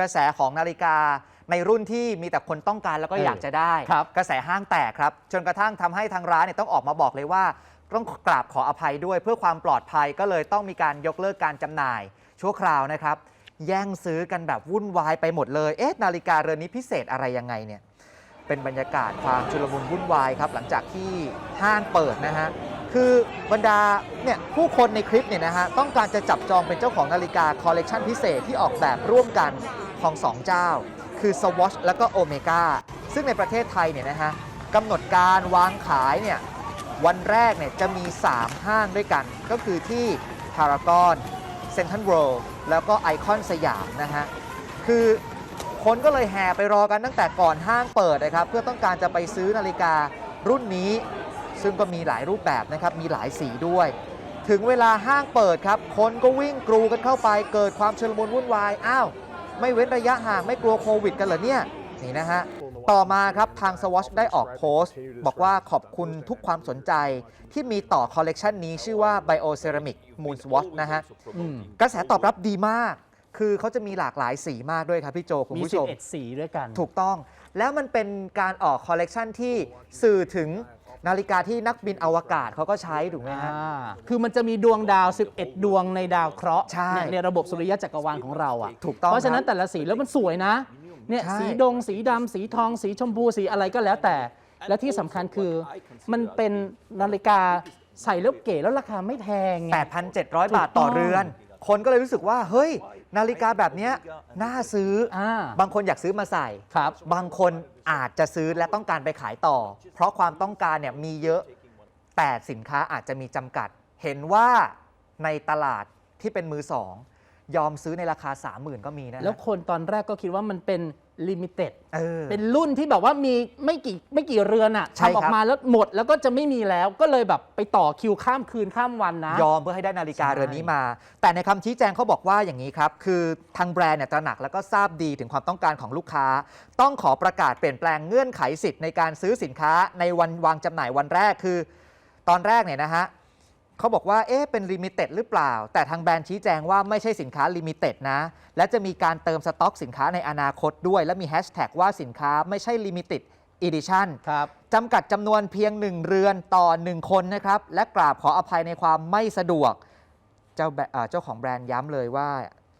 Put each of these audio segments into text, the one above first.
กระแสของนาฬิกาในรุ่นที่มีแต่คนต้องการแล้วก็เอออยากจะได้ครับกระแสห้างแตกครับ จนกระทั่งทำให้ทางร้านเนี่ยต้องออกมาบอกเลยว่า ต้องกราบขออภัยด้วยเพื่อความปลอดภัยก็เลยต้องมีการยกเลิกการจำหน่าย ชั่วคราวนะครับ แย่งซื้อกันแบบวุ่นวายไปหมดเลยเอ๊ะนาฬิกาเรือนนี้พิเศษอะไรยังไงเนี่ยเป็นบรรยากาศความชุลมุนวุ่นวายครับหลังจากที่ห้างเปิดนะฮะคือบรรดาเนี่ยผู้คนในคลิปเนี่ยนะฮะต้องการจะจับจองเป็นเจ้าของนาฬิกาคอลเลกชันพิเศษที่ออกแบบร่วมกัน ของ 2 เจ้า คือ Swatch แล้วก็ Omega ซึ่งในประเทศไทยเนี่ยนะฮะกำหนดการวางขายเนี่ยวันแรกเนี่ยจะมี 3 ห้างด้วยกัน ก็คือที่พารากอนเซนทรัลเวิลด์แล้วก็ไอคอนสยามนะฮะคือคนก็เลยแห่ไปรอกันตั้งแต่ก่อนห้างเปิดนะครับ เพื่อต้องการจะไปซื้อนาฬิการุ่นนี้ ซึ่งก็มีหลายรูปแบบนะครับ มีหลายสีด้วย ถึงเวลาห้างเปิดครับ คนก็วิ่งกรูกันเข้าไปเกิดความชุลมุนวุ่นวาย อ้าว ไม่เว้นระยะห่างไม่กลัวโควิดกันเหรอเนี่ยนี่นะฮะต่อมาครับทาง Swatch ได้ออกโพสต์ บอกว่าขอบคุณทุกความสนใจที่มีต่อคอลเลกชันนี้ชื่อว่า Bioceramic Moon Swatch นะฮะอืมกระแสตอบรับดีมาก คือเขาจะมีหลากหลายสีมากด้วยครับพี่โจคุณมีผู้ชม11สีด้วยกัน ถูกต้อง แล้วมันเป็นการออกคอลเลกชันที่สื่อถึง นาฬิกาที่นักบินอวกาศเขาก็ใช้ถูกไหมฮะ อ่าคือมันจะมีดวงดาว 11 ดวงในดาวเคราะห์ใช่เนี่ยในระบบสุริยะจักรวาลของเราอะถูกต้องเพราะฉะนั้นคบแต่ละสีแล้วมันสวยนะเนี่ยใช่ สีดงสีดำสีทองสีชมพูสีอะไรก็แล้วแต่ และที่สำคัญคือมันเป็นนาฬิกาใส่แล้วเก๋แล้วราคาไม่แพงไง 8,700 บาทต่อเรือน คนก็เลยรู้สึกว่า เฮ้ย นาฬิกาแบบเนี้ยน่าซื้อออ่าบางคนอยากซื้อมาใส่ ครับ บางคนอาจจะซื้อและต้องการไปขายต่อ เพราะความต้องการเนี่ยมีเยอะ แต่สินค้าอาจจะมีจำกัด เห็นว่าในตลาดที่เป็นมือสอง ยอมซื้อในราคา 30,000 ก็มีนะฮะ แล้วคนตอนแรกก็คิดว่ามันเป็น ลิมิเต็ดเออ เป็นรุ่นที่แบบว่ามีไม่กี่ไม่กี่เรือนอะใช่ทำออครักบมาแล้วหมดแล้วก็จะไม่มีแล้วก็เลยแบบไปต่อคิวข้ามคืนข้ามวันนะ ยอมเพื่อให้ได้นาฬิกาใช่ เรือนนี้มา แต่ในคำชี้แจงเขาบอกว่าอย่างนี้ครับ คือทางแบรนด์เนี่ยตระหนักแล้วก็ทราบดีถึงความต้องการของลูกค้า ต้องขอประกาศเปลี่ยนแปลงเงื่อนไขสิทธิ์ในการซื้อสินค้าในวันวางจำหน่ายวันแรกคือ ตอนแรกเนี่ยนะฮะ เขาบอกว่าเอ๊ะเป็นลิมิเต็ดหรือเปล่า แต่ทางแบรนด์ชี้แจงว่าไม่ใช่สินค้าลิมิเต็ดนะ และจะมีการเติมสต็อกสินค้าในอนาคตด้วย และมีแฮชแท็กว่าสินค้าไม่ใช่ลิมิเต็ดอีดิชั่นครับจำกัดจำนวนเพียง 1 เรือนต่อ 1 คนนะครับ และกราบขออภัยในความไม่สะดวก เจ้าแบเอ่อเจ้าของแบรนด์ย้ำเลยว่า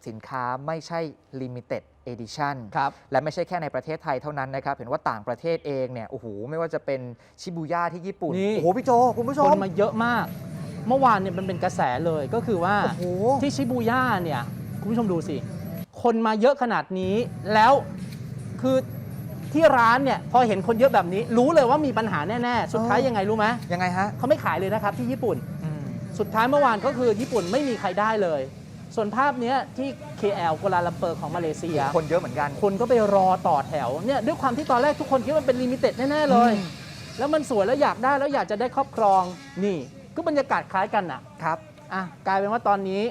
สินค้าไม่ใช่ Limited Edition ครับและไม่ใช่แค่ในประเทศไทยเท่านั้นนะครับ เห็นว่าต่างประเทศเองเนี่ยโอ้โหไม่ว่าจะเป็นชิบูย่าที่ญี่ปุ่นนี่โอ้โหพี่โจ คุณผู้ชคมนมาเยอะมาก เมื่อวานเนี่ยมันเป็นกระแสเลยก็คือว่าโอ้โห ที่ชิบูย่าเนี่ยคุณผู้ชมดูสิ คนมาเยอะขนาดนี้แล้วคือที่ร้านเนี่ยพอเห็นคนเยอะแบบนี้ รู้เลยว่ามีปัญหาแน่ ๆ สุดท้ายยังไงรู้ไหมยังไงฮะเขาไม่ขายเลยนะครับที่ญี่ปุ่น อืมสุดท้ายเมื่อวานก็คือญี่ปุ่นไม่มีใครได้เลย ส่วนภาพเนี้ยที่ KL กัวลาลัมเปอร์ของมาเลเซีย คนเยอะเหมือนกัน คนก็ไปรอต่อแถวเนี่ยด้วยความที่ตอนแรกทุกคนคิดว่ามันเป็นลิมิเต็ดแน่ ๆ เลย อืม แล้วมันสวยแล้วอยากได้แล้วอยากจะได้ครอบครองนี่ ก็บรรยากาศคล้ายกันอะครับอะกลายเป็นว่าตอนนี้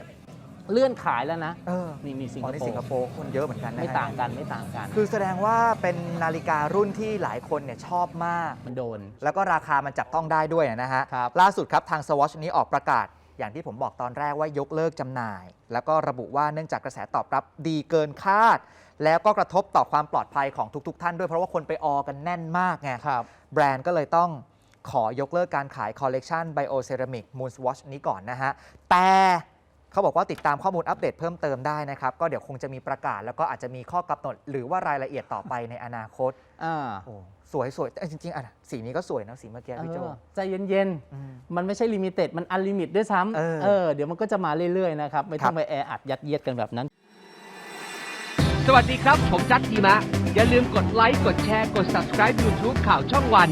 เลื่อนขายแล้วนะเออนี่นี่สิงอ๋คอในโปสิงคร์โปร์คนเยอะเหมือนกันนะฮะไม่ต่างกันไม่ต่างกัน คือแสดงว่าเป็นนาฬิการุ่นที่หลายคนเนี่ยชอบมาก มันโดน แล้วก็ราคามันจับต้องได้ด้วยนะฮะ ครับ ล่าสุดครับทาง Swatch นี้ออกประกาศ อย่างที่ผมบอกตอนแรกว่ายกเลิกจำหน่าย แล้วก็ระบุว่าเนื่องจากกระแสตอบรับดีเกินคาด แล้วก็กระทบต่อความปลอดภัยของทุก ๆ ท่านด้วยเพราะว่าคนไปออกันแน่นมากไง ครับ แบรนด์ก็เลยต้อง ขอยกเลิกการขายคอลเลกชัน Bioceramic Moon Swatch นี้ก่อนนะฮะ แต่เขาบอกว่าติดตามข้อมูลอัปเดตเพิ่มเติมได้นะครับ ก็เดี๋ยวคงจะมีประกาศ แล้วก็อาจจะมีข้อกำหนดหรือว่ารายละเอียดต่อไปในอนาคตอ่าโอ้สวยสวยแต่จริงๆอะสีนี้ก็สวยนะสีเมื่อกี้พี่โจ เออใจเย็นอืมๆ มันไม่ใช่ลิมิเต็ด มันอันลิมิตด้วยซ้เออำเออเดี๋ยวมันก็จะมาเรื่อยๆนะครับ ไม่ต้องไปแออัดยัดเยียดกันแบบนั้น สวัสดีครับ ผมจัดทีมะ อย่าลืมกดไลค์ กดแชร์ กด subscribe YouTube ข่าวช่องวัน